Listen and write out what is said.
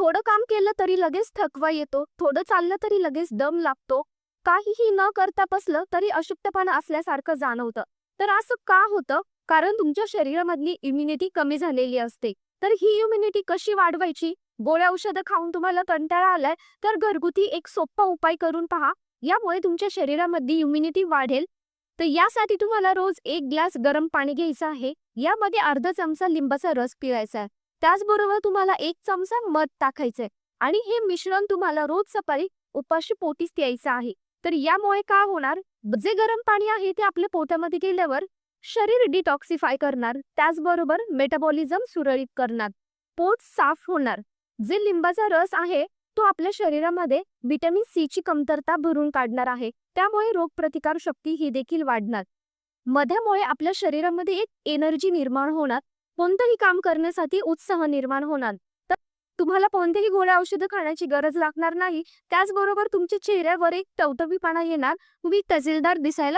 थोडं काम केलं तरी लगेच थकवा येतो थोडं चाललं तरी लगेच दम लागतो. काहीही न करता बसलं तरी अशुद्धपणा असल्यासारखं जाणवतं. तर असं का होतं? कारण तुमच्या शरीरामधली इम्युनिटी कमी झालेली असते. तर ही इम्युनिटी कशी वाढवायची? गोळ्या औषधं खाऊन तुम्हाला कंटाळा आलाय तर घरगुती एक सोपा उपाय करून पहा. यामुळे तुमच्या शरीरामध्ये इम्युनिटी वाढेल. तर यासाठी तुम्हाला रोज एक ग्लास गरम पाणी घ्यायचं आहे. यामध्ये अर्धा चमचा लिंबाचा रस पिळायचा आहे. त्याचबरोबर तुम्हाला एक चमचा मध टाकायचंय आणि हे मिश्रण तुम्हाला रोज सकाळी उपाशी पोटीस द्यायचं आहे. तर यामुळे काय होणार? जे गरम पाणी आहे ते आपल्या पोटामध्ये गेल्यावर शरीर डिटॉक्सिफाय करणार त्याचबरोबर मेटाबॉलिझम सुरळीत करणार. पोट साफ होणार. जे लिंबाचा रस आहे तो आपल्या शरीरामध्ये व्हिटॅमिन सी ची कमतरता भरून काढणार आहे. त्यामुळे रोगप्रतिकार शक्ती ही देखील वाढणार. मध्यामुळे आपल्या शरीरामध्ये एक एनर्जी निर्माण होणार. कोणतंही काम करण्यासाठी उत्साह निर्माण होणार. तर तुम्हाला कोणतेही गोळ्या औषधं खाण्याची गरज लागणार नाही. त्याचबरोबर तुमच्या चेहऱ्यावर एक टवटवीपणा येणार. तुम्ही तहसीलदार दिसायला